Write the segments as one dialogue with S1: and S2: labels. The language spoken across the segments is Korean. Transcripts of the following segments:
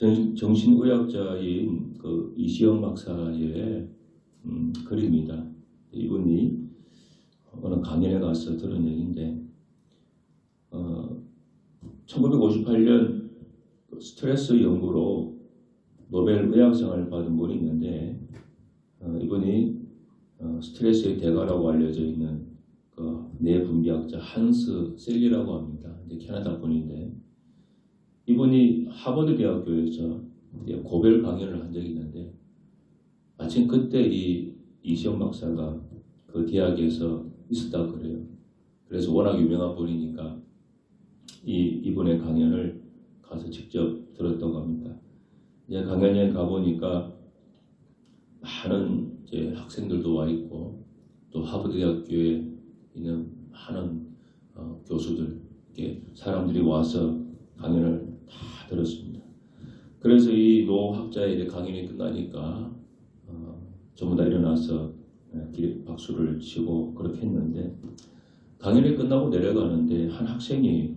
S1: 정- 정신의학자인 그 이시영 박사의 음, 글입니다. 이분이 어느 강연에 가서 들은 얘기인데 어, 1958년 스트레스 연구로 노벨 의학상을 받은 분이 있는데 어, 이분이 어, 스트레스의 대가라고 알려져 있는 그 뇌분비학자 한스 셀리라고 합니다. 캐나다 분인데 이분이 하버드 대학교에서 고별 강연을 한 적이 있는데 마침 그때 이 이시영 박사가 그 대학에서 있었다고 그래요. 그래서 워낙 유명한 분이니까 이 이분의 강연을 가서 직접 들었다고 합니다. 이제 강연에 가 보니까 많은 이제 학생들도 와 있고 또 하버드 대학교에 있는 많은 어, 교수들 이렇게 사람들이 와서 강연을 다 들었습니다. 그래서 이 노학자의 강연이 끝나니까 어, 전부 다 일어나서 예, 기- 박수를 치고 그렇게 했는데 강연이 끝나고 내려가는데 한 학생이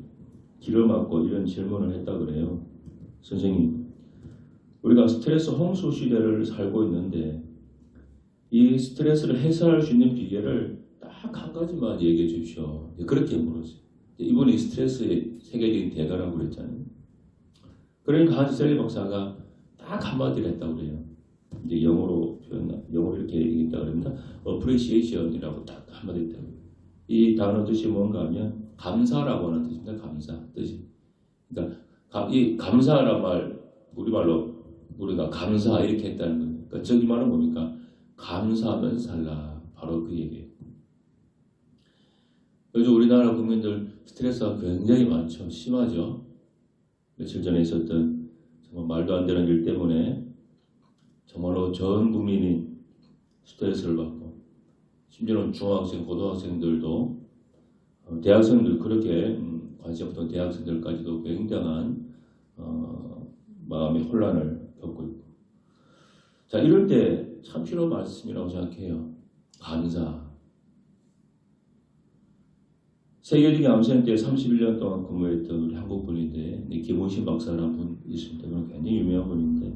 S1: 길을 막고 이런 질문을 했다 그래요. 선생님, 우리가 스트레스 홍수 시대를 살고 있는데 이 스트레스를 해소할 수 있는 비결을 딱 한 가지만 얘기해 주십시오. 그렇게 물었어요. 이분이 스트레스의 세계적인 대가라고 그랬잖아요. 그러니까 한셀리 박사가 딱 한마디를 했다고 그래요. 이제 영어로 표현, 영어로 이렇게 얘기했다 그럽니다. appreciation이라고 딱 한마디 했다고. 이 단어 뜻이 뭔가 하면 감사라고 하는 뜻입니다. 감사 뜻이. 그러니까 가- 이 감사란 말 우리말로 우리가 감사 이렇게 했다는 거예요. 그러니까 저기 말은 뭡니까? 감사하면서 살라. 바로 그 얘기예요. 요즘 우리나라 국민들 스트레스가 굉장히 많죠. 심하죠. 며칠 전에 있었던 정말 말도 안 되는 일 때문에 정말로 전 국민이 스트레스를 받고 심지어는 중학생, 고등학생들도 어, 대학생들 그렇게 음, 관심 없던 대학생들까지도 굉장한 어, 마음의 혼란을 겪고 있고 자 이럴 때 참 필요한 말씀이라고 생각해요. 감사. 세계적인 암센 때 31년 동안 근무했던 우리 한국 분인데 이 김호신 박사라는 분 있습니다. 굉장히 유명한 분인데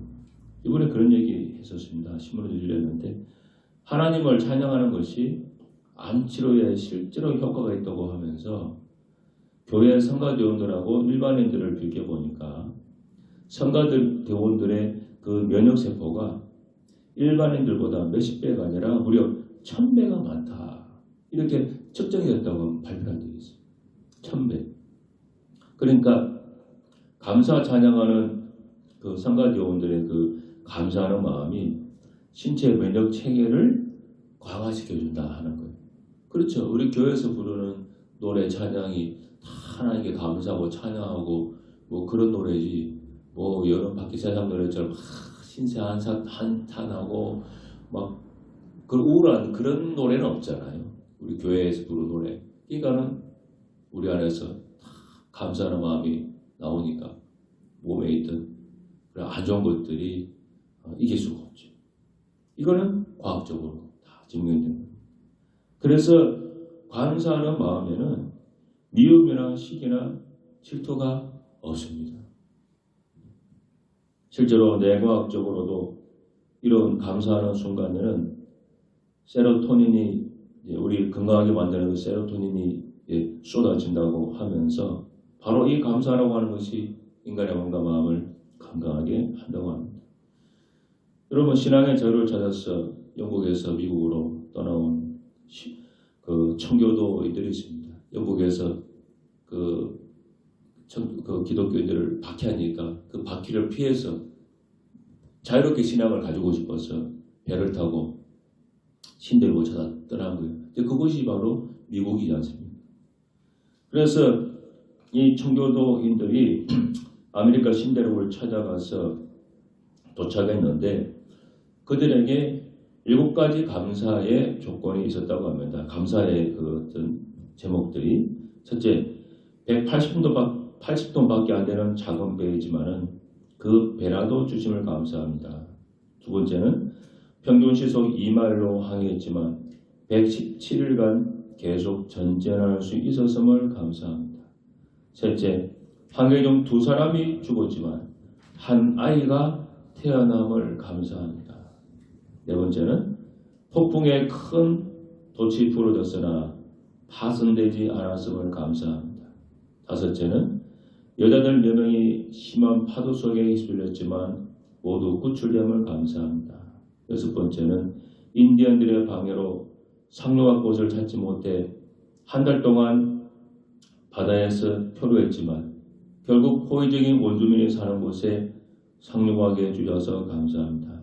S1: 이번에 그런 얘기 했었습니다. 신문에 들렸는데 하나님을 찬양하는 것이 암 치료에 실제로 효과가 있다고 하면서 교회 성가 대원들하고 일반인들을 비교해보니까 성가 대원들의 그 면역 세포가 일반인들보다 몇십 배가 아니라 무려 천 배가 많다. 이렇게 측정이 됐다고 발표한 적이 있어요. 천 배. 그러니까 감사 찬양하는 그 성가대원들의 그 감사하는 마음이 신체 면역 체계를 강화시켜준다 하는 거예요. 그렇죠. 우리 교회에서 부르는 노래 찬양이 다 하나님께 감사하고 찬양하고 뭐 그런 노래지 뭐 여름 박기사장 노래처럼 막 신세 한탄하고 막그 우울한 그런 노래는 없잖아요. 우리 교회에서 부르는 노래. 그러니까는 우리 안에서 다 감사하는 마음이 나오니까 몸에 있던 그런 안 좋은 것들이 어, 이길 수가 없죠. 이거는 과학적으로 다 증명된 거예요. 그래서 감사하는 마음에는 미움이나 시기나 질투가 없습니다. 실제로 뇌과학적으로도 이런 감사하는 순간에는 세로토닌이 우리 건강하게 만드는 그 세로토닌이 예, 쏟아진다고 하면서 바로 이 감사라고 하는 것이 인간의 몸과 마음을 건강하게 한다고 합니다. 여러분 신앙의 저를 찾아서 영국에서 미국으로 떠나온 시- 그 청교도인들이 있습니다. 영국에서 그, 청, 그 기독교인들을 박해하니까 그 박해를 피해서 자유롭게 신앙을 가지고 싶어서 배를 타고 신대로 찾아 떠난 거예요. 그곳이 바로 미국이지 않습니까? 그래서 이 청교도인들이 아메리카 신대륙을 찾아가서 도착했는데 그들에게 일곱 가지 감사의 조건이 있었다고 합니다. 감사의 그 어떤 제목들이 첫째 180톤 80톤밖에 안 되는 작은 배이지만은 그 배라도 주심을 감사합니다. 두 번째는 평균 시속 2마일로 항해했지만 117일간 계속 전쟁할 수 있었음을 감사합니다. 셋째, 항해 중 두 사람이 죽었지만 한 아이가 태어남을 감사합니다. 네 번째는 폭풍에 큰 돛이 부러졌으나 파손되지 않았음을 감사합니다. 다섯째는 여자들 몇 명이 심한 파도 속에 휩쓸렸지만 모두 구출됨을 감사합니다. 여섯 번째는 인디언들의 방해로 상륙할 곳을 찾지 못해 한 달 동안 바다에서 표류했지만 결국 호의적인 원주민이 사는 곳에 상륙하게 해주셔서 감사합니다.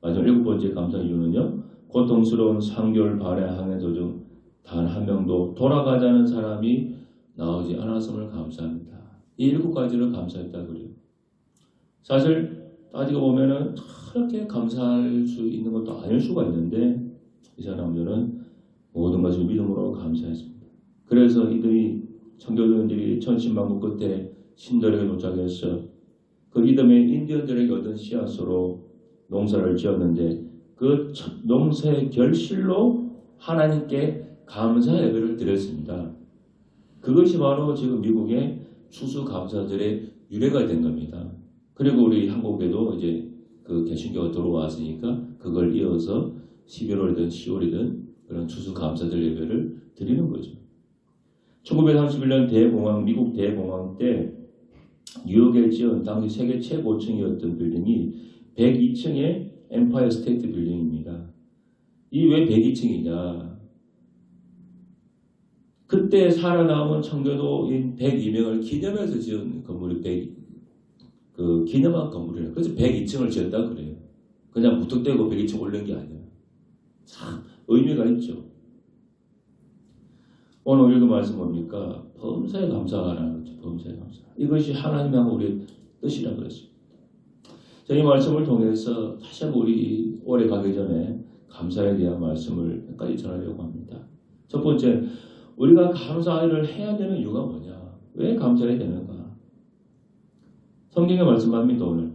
S1: 마지막 일곱 번째 감사 이유는요. 고통스러운 3개월 반의 항해 도중 단 한 명도 돌아가자는 사람이 나오지 않았음을 감사합니다. 이 일곱 가지를 감사했다 그래요. 사실 따지고 보면은 그렇게 감사할 수 있는 것도 아닐 수가 있는데 이 사람들은 모든 것을 믿음으로 감사했습니다. 그래서 이들이 청교도인들이 천신만고 끝에 신들에게 도착해서 그 이듬해 인디언들에게 얻은 씨앗으로 농사를 지었는데 그첫 농사의 결실로 하나님께 감사 예배를 드렸습니다. 그것이 바로 지금 미국의 추수 감사절의 유래가 된 겁니다. 그리고 우리 한국에도 이제 그 개신교가 들어왔으니까 그걸 이어서 11월이든 10월이든 그런 추수감사절 예배를 드리는 거죠. 1931년 대공황, 미국 대공황 때 뉴욕에 지은 당시 세계 최고층이었던 빌딩이 102층의 엠파이어 스테이트 빌딩입니다. 이 왜 102층이냐? 그때 살아남은 청교도인 102명을 기념해서 지은 건물이 100, 그 기념한 건물이에요. 그래서 102층을 지었다 그래요. 그냥 무턱대고 102층 올린 게 아니에요. 참 의미가 있죠. 오늘 읽은 말씀 뭡니까? 범사에 감사하라는 거죠. 범사에 감사. 이것이 하나님하고 우리의 뜻이라고 그랬습니다. 저희 말씀을 통해서 다시 한번 우리 올해 가기 전에 감사에 대한 말씀을 몇 가지 전하려고 합니다. 첫 번째, 우리가 감사를 해야 되는 이유가 뭐냐? 왜 감사해야 되는가? 성경에 말씀합니다, 오늘.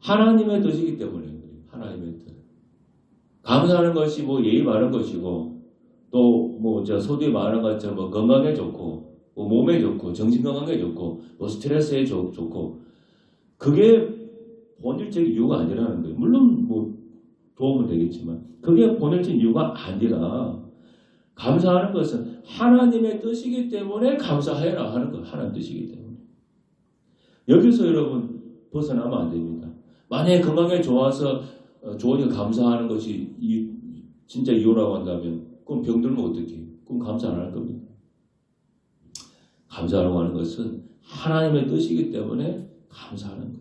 S1: 하나님의 뜻이기 때문에. 하나님의 뜻. 감사하는 것이 뭐 예의 바른 것이고, 또 뭐 저 소두에 말한 것처럼 뭐 건강에 좋고, 뭐 몸에 좋고, 정신 건강에 좋고, 뭐 스트레스에 좋, 좋고, 그게 본질적인 이유가 아니라는 거예요. 물론 뭐 도움은 되겠지만, 그게 본질적인 이유가 아니라, 감사하는 것은 하나님의 뜻이기 때문에 감사해라 하는 거 하나님 뜻이기 때문에 여기서 여러분 벗어나면 안 됩니다. 만약에 건강에 좋아서 어, 좋으니까 감사하는 것이 이- 진짜 이유라고 한다면 그럼 병들면 어떻게? 그럼 감사 안 할 겁니다. 감사라고 하는 것은 하나님의 뜻이기 때문에 감사하는 거예요.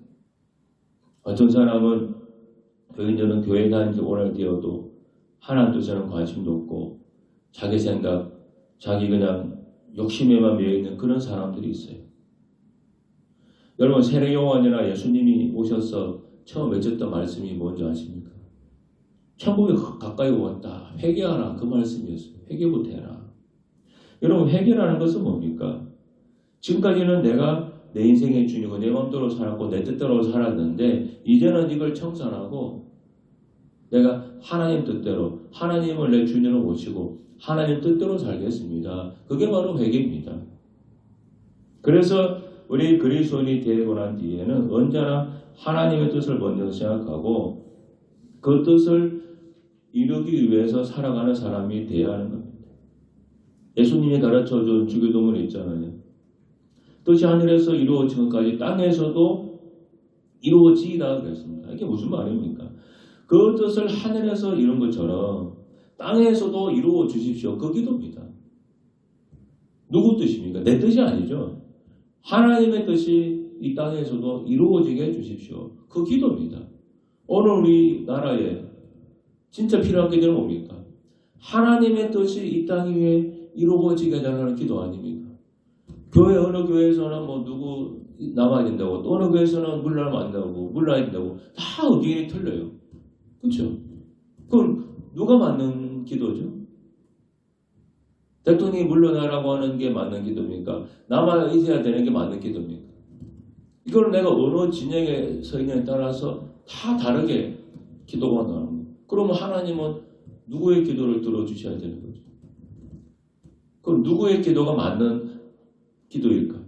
S1: 어떤 사람은 교인들은 교회 다닌 지 오래되어도 하나님 뜻에는 관심도 없고 자기 생각, 자기 그냥 욕심에만 매여 있는 그런 사람들이 있어요. 여러분 세례요한이나 예수님이 오셔서 처음 외쳤던 말씀이 뭔지 아십니까? 천국에 가까이 왔다. 회개하라. 그 말씀이었어요. 회개부터 해라. 여러분 회개라는 것은 뭡니까? 지금까지는 내가 내 인생의 주인이고 내 마음대로 살았고 내 뜻대로 살았는데 이제는 이걸 청산하고 내가 하나님 뜻대로 하나님을 내 주인으로 모시고 하나님 뜻대로 살겠습니다. 그게 바로 회개입니다. 그래서 우리 그리스도인이 되고 난 뒤에는 언제나 하나님의 뜻을 먼저 생각하고 그 뜻을 이루기 위해서 살아가는 사람이 되어야 하는 겁니다. 예수님이 가르쳐준 주교도문이 있잖아요. 뜻이 하늘에서 이루어지기까지 땅에서도 이루어지이다 그랬습니다. 이게 무슨 말입니까? 그 뜻을 하늘에서 이룬 것처럼 땅에서도 이루어 주십시오. 그 기도입니다. 누구 뜻입니까? 내 뜻이 아니죠. 하나님의 뜻이 이 땅에서도 이루어지게 해 주십시오. 그 기도입니다. 오늘 우리 나라에 진짜 필요한 기도는 뭡니까? 하나님의 뜻이 이 땅 위에 이루어지게 해달라는 기도 아닙니까? 교회 어느 교회에서는 뭐 누구 남아야 된다고 또 어느 교회에서는 물러나면 안 된다고 물러나야 된다고 다 의견이 틀려요. 그렇죠? 그럼 누가 맞는 기도죠? 대통령이 물러나라고 하는 게 맞는 기도입니까? 남아 있어야 되는 게 맞는 기도입니까? 이걸 내가 어느 진영에 서 있냐에 따라서 다 다르게 기도가 거예요. 그러면 하나님은 누구의 기도를 들어주셔야 되는 거죠? 그럼 누구의 기도가 맞는 기도일까?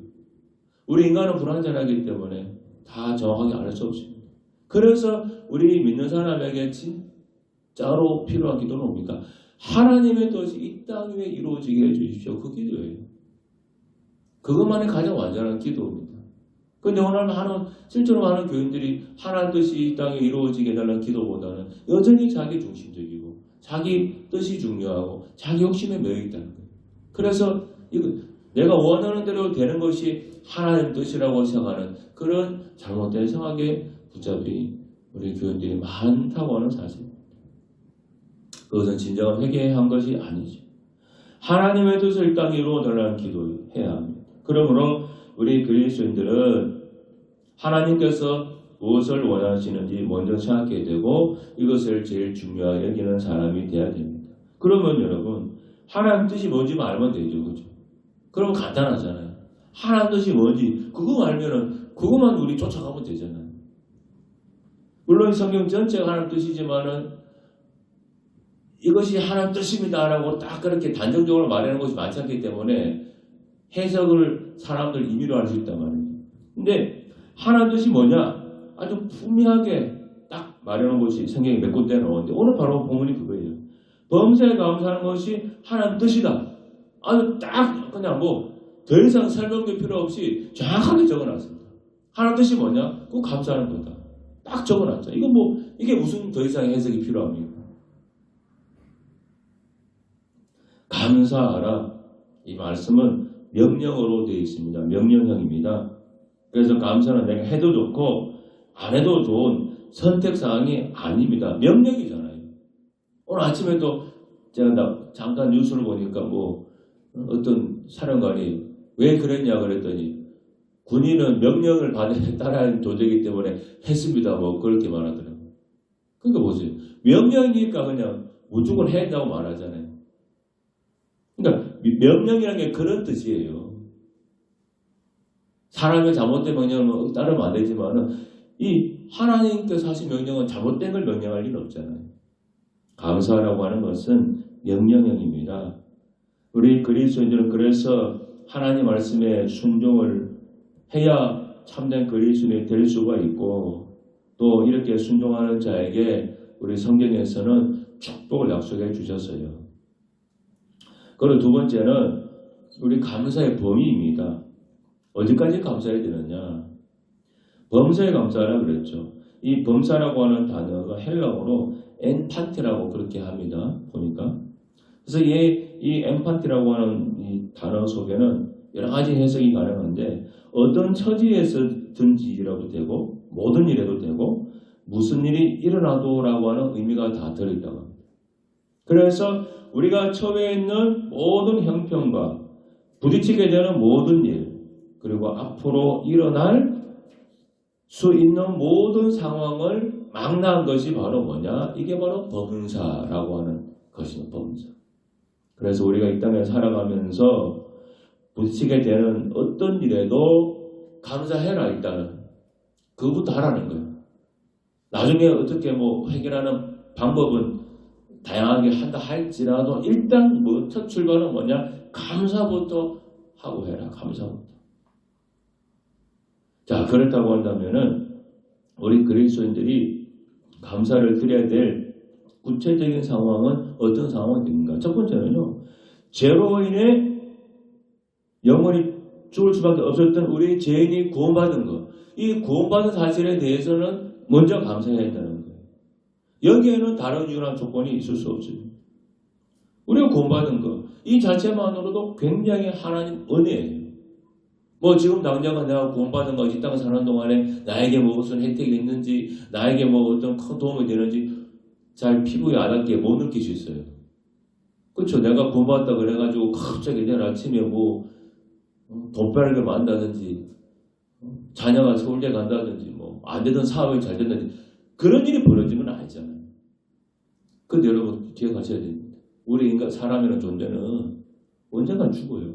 S1: 우리 인간은 불완전하기 때문에 다 정확하게 알 수 없습니다. 그래서 우리 믿는 사람에게 진짜로 필요한 기도는 뭡니까? 하나님의 뜻이 이 땅 위에 이루어지게 해주십시오. 그 기도예요. 그것만이 가장 완전한 기도입니다. 근데 오늘 많은 실제로 많은 교인들이 하나님 뜻이 이 땅에 이루어지게 해달라는 기도보다는 여전히 자기 중심적이고 자기 뜻이 중요하고 자기 욕심에 매여 있다는 거예요. 그래서 이거 내가 원하는 대로 되는 것이 하나님 뜻이라고 생각하는 그런 잘못된 생각에 붙잡이 우리 교인들이 많다고 하는 사실입니다. 그것은 진정한 회개한 것이 아니죠. 하나님의 뜻을 이 땅에 이루어 달라는 기도해야 합니다. 그러므로 우리 그리스도인들은 하나님께서 무엇을 원하시는지 먼저 생각해야 되고 이것을 제일 중요하게 여기는 사람이 돼야 됩니다. 그러면 여러분 하나님 뜻이 뭔지 알면 되죠. 그죠? 그럼 간단하잖아요. 하나님 뜻이 뭔지 그거 알면은 그것만 우리 쫓아가면 되잖아요. 물론 성경 전체가 하나님 뜻이지만은 이것이 하나님 뜻입니다라고 딱 그렇게 단정적으로 말하는 것이 많지 않기 때문에 해석을 사람들 임의로 할 수 있단 말이에요. 근데 하나님 뜻이 뭐냐? 아주 분명하게 딱 말하는 것이 성경에 몇 군데 나오는데 오늘 바로 본문이 그거예요. 범사에 감사하는 것이 하나님 뜻이다. 아주 딱 그냥 뭐 더 이상 설명도 필요 없이 정확하게 적어놨습니다. 하나님 뜻이 뭐냐? 그 감사하는 거다. 딱 적어놨죠. 이거 뭐 이게 무슨 더 이상 해석이 필요합니까? 감사하라. 이 말씀은 명령어로 되어 있습니다. 명령형입니다. 그래서 감사는 내가 해도 좋고 안 해도 좋은 선택사항이 아닙니다. 명령이잖아요. 오늘 아침에도 제가 나- 잠깐 뉴스를 보니까 뭐 어떤 사령관이 왜 그랬냐 그랬더니 군인은 명령을 받아 따라하는 조직이기 때문에 했습니다. 뭐 그렇게 말하더라고요. 그러니까 보세요. 명령이니까 그냥 무조건 했다고 말하잖아요. 명령이라는 게 그런 뜻이에요. 사람의 잘못된 명령을 따르면 안 되지만은 이 하나님께서 하신 명령은 잘못된 걸 명령할 일은 없잖아요. 감사라고 하는 것은 명령형입니다. 우리 그리스도인들은 그래서 하나님 말씀에 순종을 해야 참된 그리스도인이 될 수가 있고 또 이렇게 순종하는 자에게 우리 성경에서는 축복을 약속해 주셨어요. 그리고 두 번째는 우리 감사의 범위입니다. 어디까지 감사해야 되느냐? 범사에 감사하라 그랬죠. 이 범사라고 하는 단어가 헬라어로 엔파티라고 그렇게 합니다. 보니까. 그래서 이, 이 엔파티라고 하는 이 단어 속에는 여러 가지 해석이 가능한데 어떤 처지에서든지라도 되고 모든 일에도 되고 무슨 일이 일어나도라고 하는 의미가 다 들어있다고 합니다. 그래서 우리가 처해 있는 모든 형편과 부딪히게 되는 모든 일 그리고 앞으로 일어날 수 있는 모든 상황을 망라한 것이 바로 뭐냐? 이게 바로 범사라고 하는 것입니다. 범사. 그래서 우리가 이 땅에 살아가면서 부딪히게 되는 어떤 일에도 감사해라 일단은 그것부터 하라는 거예요. 나중에 어떻게 뭐 해결하는 방법은 다양하게 한다 할지라도 일단 뭐첫 출발은 뭐냐? 감사부터 하고 해라. 감사부터. 자, 그렇다고 한다면은 우리 그리스도인들이 감사를 드려야 될 구체적인 상황은 어떤 상황인가? 첫 번째는요. 죄로 인해 영원히 죽을 수밖에 없었던 우리 죄인이 구원받은 것. 이 구원받은 사실에 대해서는 먼저 감사해야 거예요. 여기에는 다른 이유나 조건이 있을 수 없습니다. 우리가 구원받은 것. 이 자체만으로도 굉장히 하나님 은혜예요. 뭐 지금 당장은 내가 구원받은 거 이땅 사는 동안에 나에게 뭐 무슨 혜택이 있는지 나에게 뭐 어떤 큰 도움이 되는지 잘 피부에 와닿게 못 느낄 수 있어요. 그렇죠. 내가 구원받다 그래가지고 갑자기 내일 아침에 뭐 돈벼락을 만다든지 어, 자녀가 서울대 간다든지 뭐 안 되던 사업이 잘 된다든지 그런 일이 벌어지는 건 아니잖아요. 근데 여러분 기억하셔야 됩니다. 우리 인간 사람이라는 존재는 언젠간 죽어요.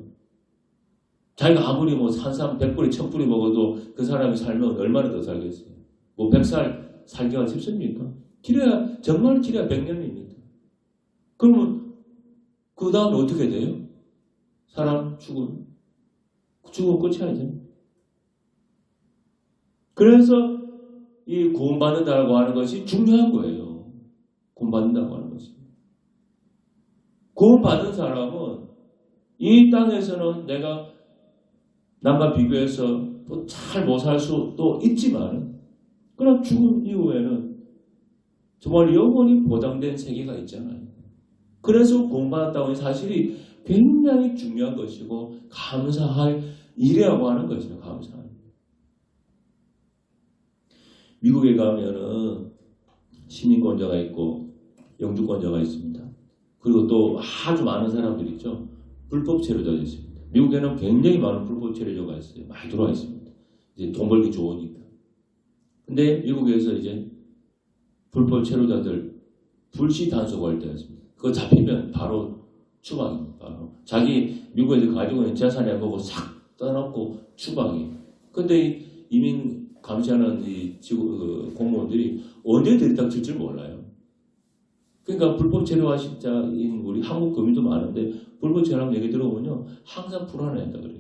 S1: 자기가 아무리 뭐 산삼 100뿌리 1000뿌리 먹어도 그 사람이 살면 얼마나 더 살겠어요. 뭐 100살 살기가 쉽습니까? 길어야 정말 길어야 100년입니다. 그러면 그 다음에 어떻게 돼요? 사람 죽음. 죽음 끝이 아니잖아요. 그래서 이 구원받는다고 하는 것이 중요한 거예요. 구원받는다고 하는 것이. 구원받은 사람은 이 땅에서는 내가 남과 비교해서 또 잘 못 살 수도 있지만 그러나 죽음 이후에는 정말 영원히 보장된 세계가 있잖아요. 그래서 구원받았다고 하는 사실이 굉장히 중요한 것이고 감사할 일이라고 하는 것이죠. 감사할. 미국에 가면은 시민권자가 있고 영주권자가 있습니다. 그리고 또 아주 많은 사람들이 있죠. 불법 체류자가 있습니다. 미국에는 굉장히 많은 불법 체류자가 있어요. 많이 들어와 있습니다. 이제 돈 벌기 좋으니까. 근데 미국에서 이제 불법 체류자들 불시 단속할 때가 있습니다. 그거 잡히면 바로 추방입니다. 바로. 자기 미국에서 가지고 있는 재산을 보고 싹 떠놓고 추방이에요. 근데 이 이민 감시하는 이 지구 그 공무원들이 언제 들이닥 칠 줄 몰라요. 그러니까 불법 체류하신 자인 우리 한국 교민도 많은데 불법 체류하면 얘기 들어보면요 항상 불안해한다 그래요.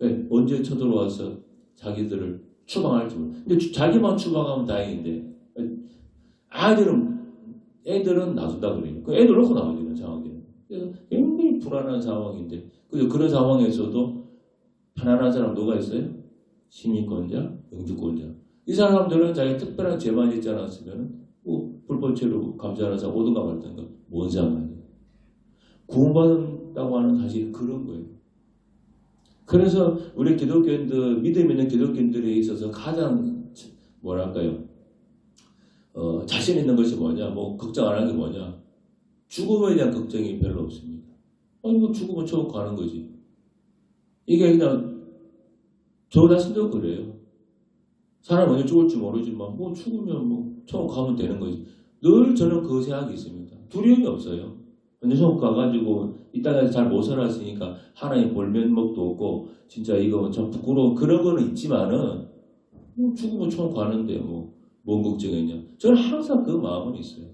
S1: 왜? 언제 쳐들어와서 자기들을 추방할지 몰라. 근데 주- 자기만 추방하면 다행인데 아이들은 애들은 놔둔다 그래요. 그 애들 놓고 나와야 되는 상황이에요. 그래서 굉장히 불안한 상황인데 그래서 그런 상황에서도 편안한 사람 누가 있어요? 시민권자, 영주권자. 이 사람들은 자기 특별한 죄만 있지 않았으면 뭐 불법체로 감사하는 사람 오든가 말든가 뭔 상관이에요. 구원받는다고 하는 사실이 그런 거예요. 그래서 우리 기독교인들 믿음 있는 기독교인들에 있어서 가장 뭐랄까요? 어, 자신 있는 것이 뭐냐? 뭐 걱정 안 하는 게 뭐냐? 죽음에 대한 걱정이 별로 없습니다. 아니 뭐 죽으면 천국 가는 거지. 이게 그냥 저 자신도 그래요. 사람 언제 죽을 지 모르지만 뭐 죽으면 뭐 천국 가면 되는 거지. 늘 저는 그 생각이 있습니다. 두려움이 없어요. 근데 천국 가가지고 이 땅에서 잘 못 살았으니까 하나님 볼 면목도 없고 진짜 이거 참 부끄러운 그런 거는 있지만은 뭐 죽으면 천국 가는데 뭐 뭔 걱정했냐. 저는 항상 그 마음은 있어요.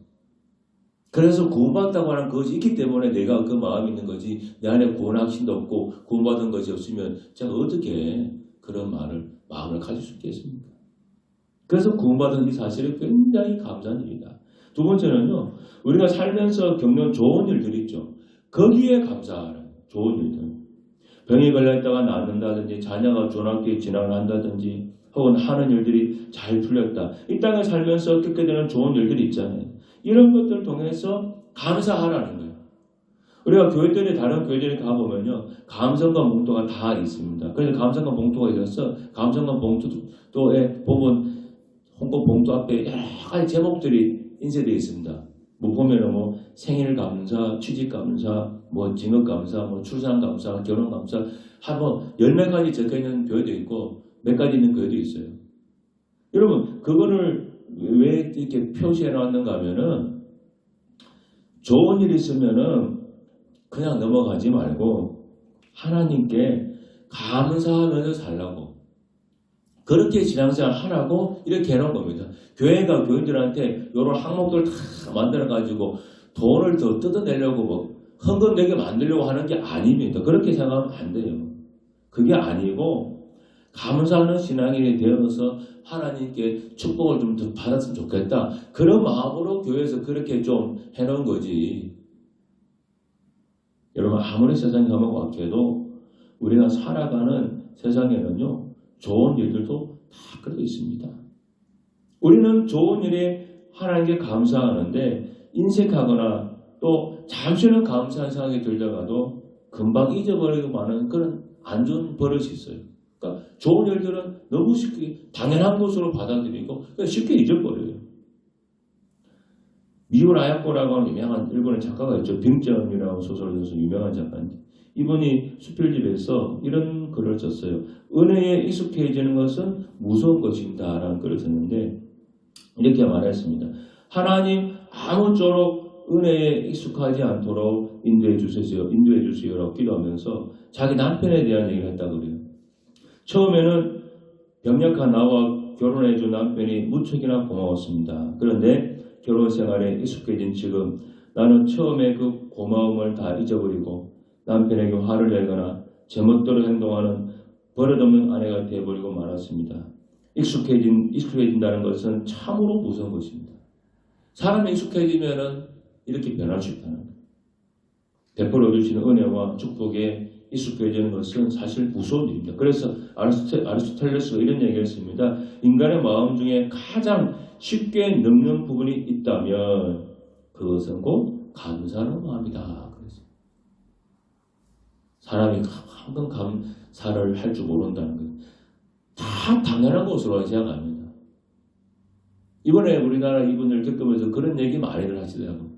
S1: 그래서 구원받다고 하는 것이 있기 때문에 내가 그 마음이 있는 거지 내 안에 구원 확신도 없고 구원받은 것이 없으면 제가 어떻게 그런 말을 마음을 가질 수 있겠습니까? 그래서 구원받은 이 사실은 굉장히 감사한 일이다. 두 번째는요, 우리가 살면서 겪는 좋은 일들 있죠. 거기에 감사하는 좋은 일들. 병이 걸렸다가 낫는다든지, 자녀가 좋은 학교에 진학을 한다든지, 혹은 하는 일들이 잘 풀렸다. 이 땅에 살면서 겪게 되는 좋은 일들이 있잖아요. 이런 것들을 통해서 감사하라는 거예요. 우리가 교회들이 다른 교회들이 가보면요. 감성과 봉투가 다 있습니다. 그래서 감성과 봉투가 있어서 감성과 봉투에 보면 홍보 봉투 앞에 여러 가지 제목들이 인쇄되어 있습니다. 뭐 보면은 뭐 생일 감사, 취직 감사, 뭐 진급 감사, 뭐 출산 감사, 결혼 감사 한뭐 열몇 가지 적혀 있는 교회도 있고 몇 가지 있는 교회도 있어요. 여러분 그거를 왜 이렇게 표시해 놨는가 하면은 좋은 일 있으면은 그냥 넘어가지 말고 하나님께 감사하면서 살라고 그렇게 신앙생활 하라고 이렇게 해놓은 겁니다. 교회가 교인들한테 이런 항목들 다 만들어가지고 돈을 더 뜯어내려고 뭐 헌금 되게 만들려고 하는 게 아닙니다. 그렇게 생각하면 안 돼요. 그게 아니고 감사하는 신앙인이 되어서 하나님께 축복을 좀 더 받았으면 좋겠다. 그런 마음으로 교회에서 그렇게 좀 해놓은 거지. 여러분 아무리 세상에 가면 같아도 우리가 살아가는 세상에는요 좋은 일들도 다 그렇게 있습니다. 우리는 좋은 일에 하나님께 감사하는데 인색하거나 또 잠시는 감사한 생각이 들다가도 금방 잊어버리고 마는 그런 안 좋은 버릇이 있어요. 그러니까 좋은 일들은 너무 쉽게 당연한 것으로 받아들이고 쉽게 잊어버려요. 미우라야코라고 하는 유명한 일본의 작가가 있죠. 빙점이라고 소설을 써서 유명한 작가인데 이분이 수필집에서 이런 글을 썼어요. 은혜에 익숙해지는 것은 무서운 것입니다 라는 글을 썼는데 이렇게 말했습니다. 하나님 아무쪼록 은혜에 익숙하지 않도록 인도해 주세요. 인도해 주세요라고 기도하면서 자기 남편에 대한 얘기를 했다 그래요. 처음에는 병력한 나와 결혼해 준 남편이 무척이나 고마웠습니다. 그런데 결혼 생활에 익숙해진 지금 나는 처음에 그 고마움을 다 잊어버리고 남편에게 화를 내거나 제멋대로 행동하는 버릇없는 아내가 되어버리고 말았습니다. 익숙해진, 익숙해진다는 것은 참으로 무서운 것입니다. 사람이 익숙해지면은 이렇게 변할 수 있다는 거예요. 베풀어 주시는 은혜와 축복에 익숙해지는 것은 사실 무서운 일입니다. 그래서 아리스토, 아리스토텔레스가 이런 얘기를 했습니다. 인간의 마음 중에 가장 쉽게 넘는 부분이 있다면 그것은 곧 감사하는 마음이다. 사람이 한번 감사를 할 줄 모른다는 거예요. 다 당연한 것으로 생각합니다. 이번에 우리나라 이분들 겪으면서 그런 얘기 많이들 하시더라고요.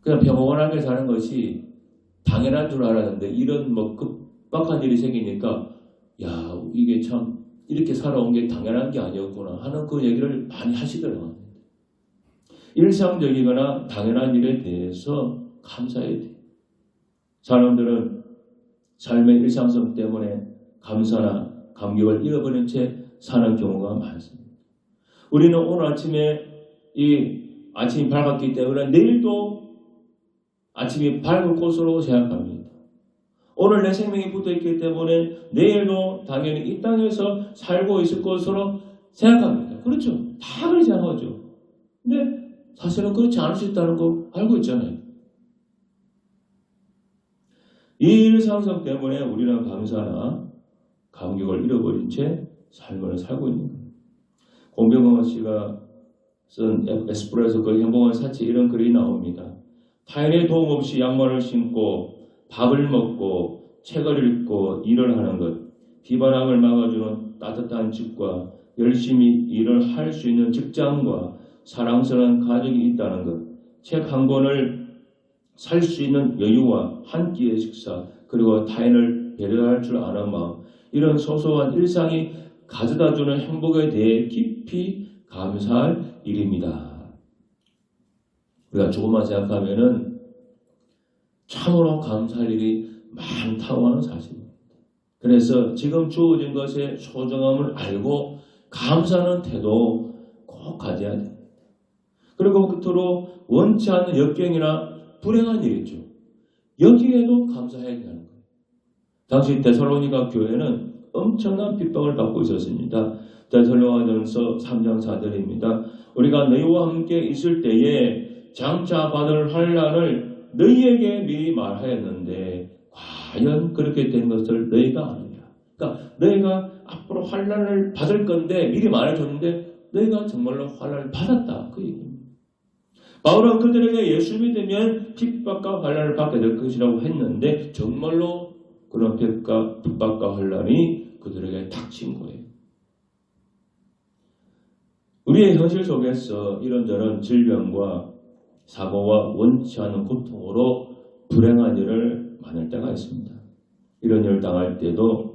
S1: 그냥 평온하게 사는 것이 당연한 줄 알았는데 이런 뭐 급박한 일이 생기니까 야 이게 참 이렇게 살아온 게 당연한 게 아니었구나 하는 그 얘기를 많이 하시더라고요. 일상적이거나 당연한 일에 대해서 감사해야 돼요. 사람들은 삶의 일상성 때문에 감사나 감격을 잃어버린 채 사는 경우가 많습니다. 우리는 오늘 아침에 이 아침이 밝았기 때문에 내일도 아침이 밝을 것으로 생각합니다. 오늘 내 생명이 붙어 있기 때문에 내일도 당연히 이 땅에서 살고 있을 것으로 생각합니다. 그렇죠? 다 그렇게 생각하죠. 근데 사실은 그렇지 않을 수 있다는 거 알고 있잖아요. 이 일상성 때문에 우리는 감사나 감격을 잃어버린 채 삶을 살고 있는 거예요. 공병호 씨가 쓴 에스프레소 그 행복한 사치 이런 글이 나옵니다. 타인의 도움 없이 양말을 신고 밥을 먹고 책을 읽고 일을 하는 것, 비바람을 막아주는 따뜻한 집과 열심히 일을 할 수 있는 직장과 사랑스러운 가족이 있다는 것, 책 한 권을 살 수 있는 여유와 한 끼의 식사, 그리고 타인을 배려할 줄 아는 마음, 이런 소소한 일상이 가져다주는 행복에 대해 깊이 감사할 일입니다. 우리가 조금만 생각하면은 참으로 감사할 일이 많다고 하는 사실입니다. 그래서 지금 주어진 것의 소중함을 알고 감사하는 태도 꼭 가져야 됩니다. 그리고 끝으로 원치 않는 역경이나 불행한 일 있죠. 여기에도 감사해야 하는 거예요. 당시 데살로니가 교회는 엄청난 핍박을 받고 있었습니다. 데살로니가전서 3장 4절입니다. 우리가 너희와 함께 있을 때에 장차 받을 환란을 너희에게 미리 말하였는데 과연 그렇게 된 것을 너희가 아느냐. 그러니까 너희가 앞으로 환란을 받을 건데 미리 말해줬는데 너희가 정말로 환란을 받았다. 그 얘기입니다. 바울은 그들에게 예수 믿으면 핍박과 환란을 받게 될 것이라고 했는데 정말로 그런 핍박과, 핍박과 환란이 그들에게 닥친 거예요. 우리의 현실 속에서 이런저런 질병과 사고와 원치 않은 고통으로 불행한 일을 많을 때가 있습니다. 이런 일을 당할 때도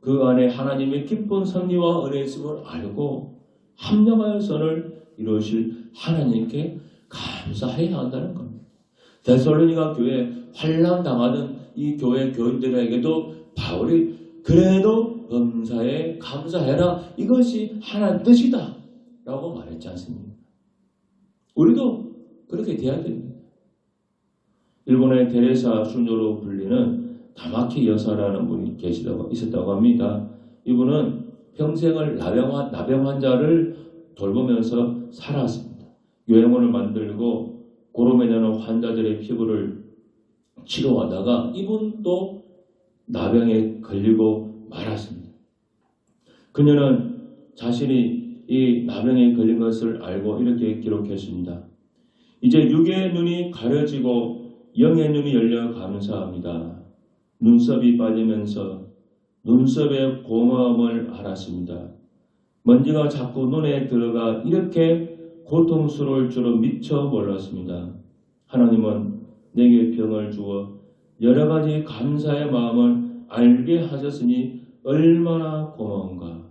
S1: 그 안에 하나님의 기쁜 섭리와 은혜 있음을 알고 합력하여 선을 이루실 하나님께 감사해야 한다는 겁니다. 데살로니가 교회 환란 당하는 이 교회 교인들에게도 바울이 그래도 범사에 감사해라 이것이 하나님 뜻이다 라고 말했지 않습니까? 우리도 그렇게 돼야 됩니다. 일본의 테레사 수녀로 불리는 다마키 여사라는 분이 계시다고 있었다고 합니다. 이분은 평생을 나병, 나병 환자를 돌보면서 살았습니다. 요양원을 만들고 나는 환자들의 피부를 치료하다가 이분도 나병에 걸리고 말았습니다. 그녀는 자신이 이 나병에 걸린 것을 알고 이렇게 기록했습니다. 이제 육의 눈이 가려지고 영의 눈이 열려 감사합니다. 눈썹이 빠지면서 눈썹의 고마움을 알았습니다. 먼지가 자꾸 눈에 들어가 이렇게 고통스러울 줄은 미처 몰랐습니다. 하나님은 내게 병을 주어 여러 가지 감사의 마음을 알게 하셨으니 얼마나 고마운가.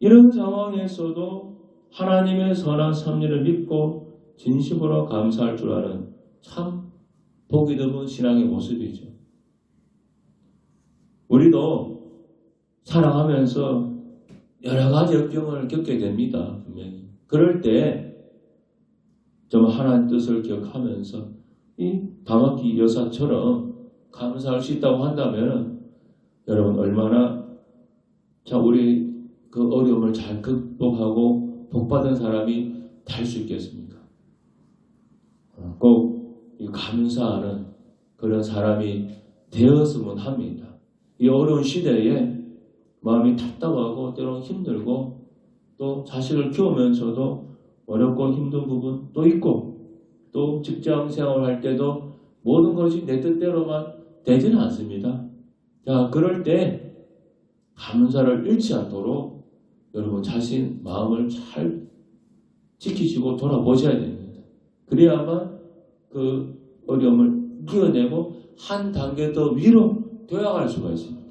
S1: 이런 상황에서도 하나님의 선한 섭리를 믿고 진심으로 감사할 줄 아는 참 보기 드문 신앙의 모습이죠. 우리도 살아가면서 여러 가지 역경을 겪게 됩니다. 분명히. 그럴 때 좀 하나님 뜻을 기억하면서 이 다마키 여사처럼 감사할 수 있다고 한다면 여러분 얼마나 자, 우리 그 어려움을 잘 극복하고 복받은 사람이 될수 있겠습니까? 어, 꼭이 감사하는 그런 사람이 되었으면 합니다. 이 어려운 시대에 마음이 답답하고 때로는 힘들고 또 자식을 키우면서도 어렵고 힘든 부분도 있고 또 직장 생활할 때도 모든 것이 내 뜻대로만 되지는 않습니다. 자, 그럴 때 감사를 잃지 않도록 여러분 자신 마음을 잘 지키시고 돌아보셔야 됩니다. 그래야만 그 어려움을 이겨내고 한 단계 더 위로 도약할 수가 있습니다.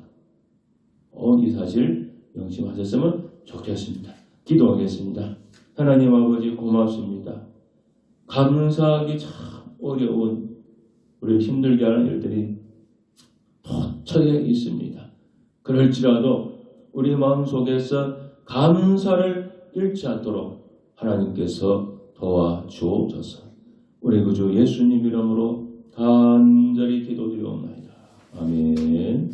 S1: 어, 이 사실 명심하셨으면 좋겠습니다. 기도하겠습니다. 하나님 아버지 고맙습니다. 감사하기 참 어려운 우리 힘들게 하는 일들이 도처에 있습니다. 그럴지라도 우리 마음속에서 감사를 잃지 않도록 하나님께서 도와주옵소서. 우리 구주 예수님 이름으로 간절히 기도드리옵나이다. 아멘.